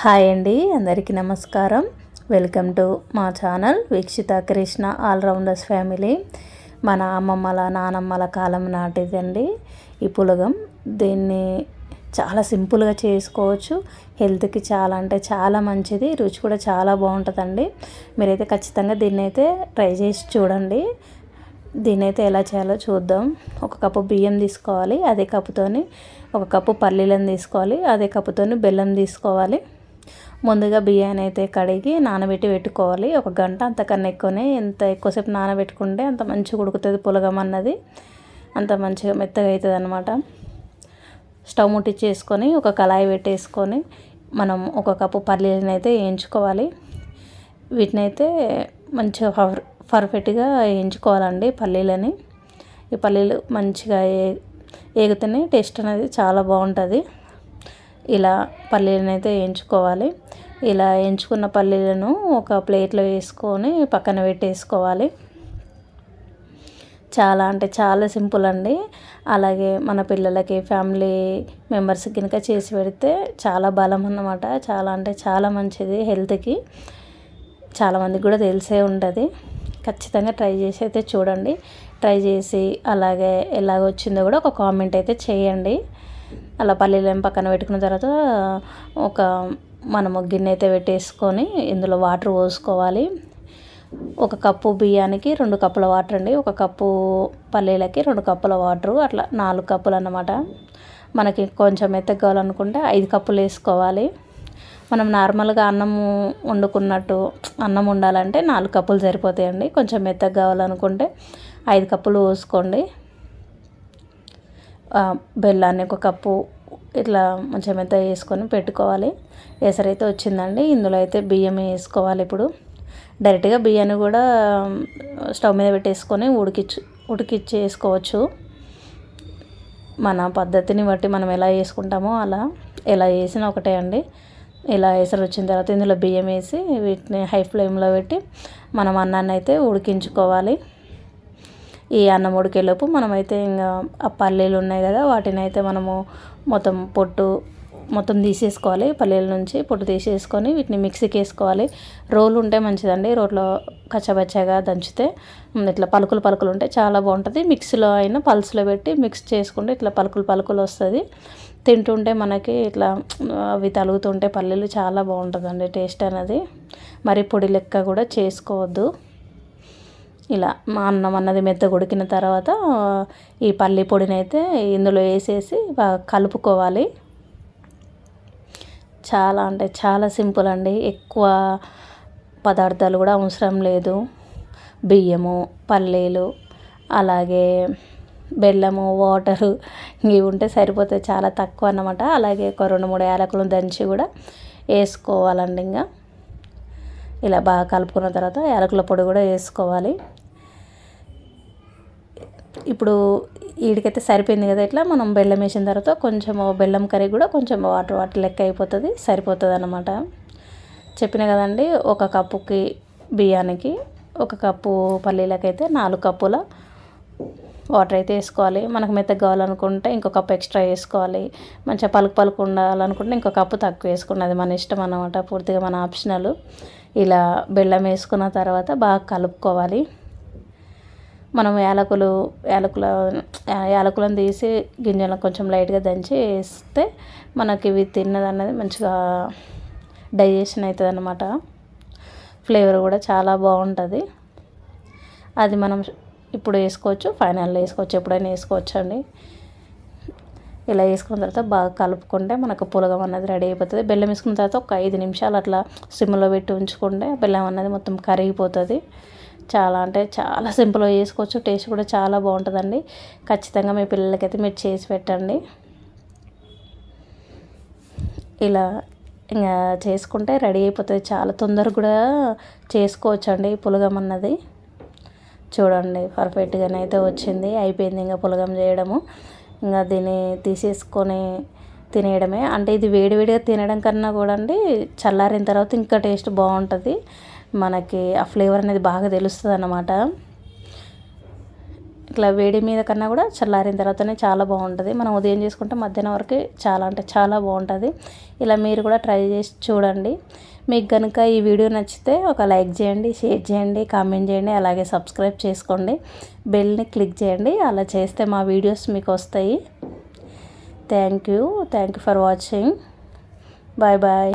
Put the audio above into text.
Hi అండి అందరికీ నమస్కారం. వెల్కమ్ టు మా channel Veekshitha Krishna all rounders family. మన అమ్మమ్మల నానమ్మల కాలం నాటిదండి ఈ పులగం. దీన్ని చాలా సింపుల్గా చేసుకోవచ్చు. హెల్త్కి చాలా అంటే చాలా మంచిది. రుచి కూడా చాలా బాగుంటుందండి. మీరైతే ఖచ్చితంగా దీన్ని అయితే ట్రై చేసి చూడండి. దీన్నైతే ఎలా చేయాలో చూద్దాం. ఒక కప్పు బియ్యం తీసుకోవాలి అదే కప్పుతోని ఒక కప్పు పల్లీలను తీసుకోవాలి అదే కప్పుతోని బెల్లం తీసుకోవాలి. ముందుగా బియ్యాన్ని అయితే కడిగి నానబెట్టి పెట్టుకోవాలి. ఒక గంట అంతకన్నా ఎక్కువనే ఎంత ఎక్కువసేపు నానబెట్టుకుంటే అంత మంచిగా ఉడుకుతుంది పులగం అన్నది. అంత మంచిగా మెత్తగా అవుతుంది అనమాట స్టవ్ ముట్టించేసుకొని ఒక కళాయి పెట్టేసుకొని మనం ఒక కప్పు పల్లీలను అయితే వేయించుకోవాలి. వీటిని అయితే మంచిగా ఫర్ పర్ఫెక్ట్గా వేయించుకోవాలండి పల్లీలని. ఈ పల్లీలు మంచిగా ఏ ఏగితేనే టేస్ట్ అనేది చాలా బాగుంటుంది. ఇలా పల్లీలను అయితే వేయించుకోవాలి ఇలా ఎంచుకున్న పల్లీలను ఒక ప్లేట్లో వేసుకొని పక్కన పెట్టేసుకోవాలి. చాలా అంటే చాలా సింపుల్ అండి. అలాగే మన పిల్లలకి ఫ్యామిలీ మెంబర్స్కి కనుక చేసి పెడితే చాలా బలం అన్నమాట. చాలా అంటే చాలా మంచిది హెల్త్కి. చాలామందికి కూడా తెలిసే ఉంటుంది. ఖచ్చితంగా ట్రై చేసి అయితే చూడండి. ట్రై చేసి అలాగే ఎలాగొచ్చిందో కూడా ఒక కామెంట్ అయితే చేయండి. అలా పల్లీలను పక్కన పెట్టుకున్న తర్వాత ఒక మనము గిన్నె అయితే పెట్టేసుకొని ఇందులో వాటర్ పోసుకోవాలి. ఒక కప్పు బియ్యానికి రెండు కప్పుల వాటర్ అండి. ఒక కప్పు పల్లీలకి రెండు కప్పుల వాటరు అట్లా నాలుగు కప్పులు అన్నమాట. మనకి కొంచెం మెత్తగా కావాలనుకుంటే ఐదు కప్పులు వేసుకోవాలి. మనం నార్మల్గా అన్నం వండుకున్నట్టు అన్నం ఉండాలంటే నాలుగు కప్పులు సరిపోతాయండి. కొంచెం మెత్తగా కావాలనుకుంటే ఐదు కప్పులు పోసుకోండి. బెల్లాన్ని ఒక కప్పు ఇట్లా మంచిగా మెత్త వేసుకొని పెట్టుకోవాలి. ఎసరైతే వచ్చిందండి. ఇందులో అయితే బియ్యం వేసుకోవాలి ఇప్పుడు. డైరెక్ట్గా బియ్యాన్ని కూడా స్టవ్ మీద పెట్టేసుకొని ఉడికిచ్చు ఉడికిచ్చేసుకోవచ్చు. మన పద్ధతిని బట్టి మనం ఎలా వేసుకుంటామో అలా. ఎలా వేసినా ఒకటే అండి. ఇలా ఎసరు వచ్చిన తర్వాత ఇందులో బియ్యం వేసి వీటిని హై ఫ్లేమ్లో పెట్టి మనం అన్నాన్ని అయితే ఉడికించుకోవాలి. ఈ అన్నం ఉడికేలోపు మనమైతే ఇంకా ఆ పల్లీలు ఉన్నాయి కదా వాటిని అయితే మనము మొత్తం పొట్టు మొత్తం తీసేసుకోవాలి. పల్లీల నుంచి పొట్టు తీసేసుకొని వీటిని మిక్సీకి వేసుకోవాలి రోలు ఉంటే మంచిదండి. రోట్లో కచ్చబచ్చగా దంచితే ఇట్లా పలుకులు పలుకులు ఉంటే చాలా బాగుంటుంది. మిక్సీలో అయినా పల్స్లో పెట్టి మిక్స్ చేసుకుంటే ఇట్లా పలుకులు పలుకులు వస్తుంది. తింటుంటే మనకి ఇట్లా అవి తలుగుతుంటే పల్లీలు చాలా బాగుంటుందండి టేస్ట్ అనేది. మరి పొడి లెక్క కూడా చేసుకోవద్దు. ఇలా మా అన్నం అన్నది మెత్తగా ఉడికిన తర్వాత ఈ పల్లి పొడిని అయితే ఇందులో వేసేసి బాగా కలుపుకోవాలి. చాలా అంటే చాలా సింపుల్ అండి. ఎక్కువ పదార్థాలు కూడా అవసరం లేదు. బియ్యము పల్లీలు అలాగే బెల్లము వాటరు ఇవి ఉంటే సరిపోతాయి చాలా తక్కువ అన్నమాట. అలాగే ఒక రెండు మూడు యాలకులు దంచి కూడా వేసుకోవాలండి ఇంకా ఇలా బాగా కలుపుకున్న తర్వాత యాలకుల పొడి కూడా వేసుకోవాలి. ఇప్పుడు వీడికైతే సరిపోయింది కదా ఇట్లా మనం బెల్లం వేసిన తర్వాత కొంచెం బెల్లం కర్రీ కూడా కొంచెం వాటర్ వాటర్ లెక్క అయిపోతుంది సరిపోతుంది అన్నమాట చెప్పిన కదండి ఒక కప్పుకి బియ్యానికి ఒక కప్పు పల్లీలకైతే నాలుగు కప్పుల వాటర్ అయితే వేసుకోవాలి. మనకు మెత్తగా కావాలనుకుంటే ఇంకో కప్పు ఎక్స్ట్రా వేసుకోవాలి. మంచిగా పలుకు పలుకు ఉండాలనుకుంటే ఇంకో కప్పు తక్కువ వేసుకున్నది. మన ఇష్టం అన్నమాట పూర్తిగా మన ఆప్షనల్. ఇలా బెల్లం వేసుకున్న తర్వాత బాగా కలుపుకోవాలి. మనం యాలకులు యాలకుల యాలకులను తీసి గింజలను కొంచెం లైట్గా దంచి వేస్తే మనకి ఇవి తిన్నది అన్నది మంచిగా డైజెషన్ అవుతుంది అన్నమాట. ఫ్లేవర్ కూడా చాలా బాగుంటుంది. అది మనం ఇప్పుడు వేసుకోవచ్చు ఫైనల్లో వేసుకోవచ్చు. ఎప్పుడైనా వేసుకోవచ్చు అండి ఇలా వేసుకున్న తర్వాత బాగా కలుపుకుంటే మనకు పులగం అన్నది రెడీ అయిపోతుంది. బెల్లం వేసుకున్న తర్వాత ఒక ఐదు నిమిషాలు అట్లా సిమ్లో పెట్టి ఉంచుకుంటే బెల్లం అన్నది మొత్తం కరిగిపోతుంది. చాలా అంటే చాలా సింపుల్గా చేసుకోవచ్చు టేస్ట్ కూడా చాలా బాగుంటుందండి. ఖచ్చితంగా మీ పిల్లలకైతే మీరు చేసి పెట్టండి. ఇలా ఇంకా చేసుకుంటే రెడీ అయిపోతుంది. చాలా తొందరగా కూడా చేసుకోవచ్చు అండి పులగం అన్నది. చూడండి పర్ఫెక్ట్గానే అయితే వచ్చింది. అయిపోయింది ఇంకా పులగం చేయడము. ఇంకా దీన్ని తీసేసుకొని తినేయడమే. అంటే ఇది వేడివేడిగా తినడం కన్నా కూడా అండి చల్లారిన తర్వాత ఇంకా టేస్ట్ బాగుంటుంది. మనకి ఆ ఫ్లేవర్ అనేది బాగా తెలుస్తుంది అన్నమాట ఇట్లా వేడి మీద కన్నా కూడా చల్లారిన తర్వాతనే చాలా బాగుంటుంది. మనం ఉదయం చేసుకుంటే మధ్యాహ్నం వరకు చాలా అంటే చాలా బాగుంటుంది. ఇలా మీరు కూడా ట్రై చేసి చూడండి. మీకు కనుక ఈ వీడియో నచ్చితే ఒక లైక్ చేయండి షేర్ చేయండి కామెంట్ చేయండి అలాగే సబ్స్క్రైబ్ చేసుకోండి. బెల్ని క్లిక్ చేయండి. అలా చేస్తే మా వీడియోస్ మీకు వస్తాయి. Thank you. Thank you for watching. Bye bye.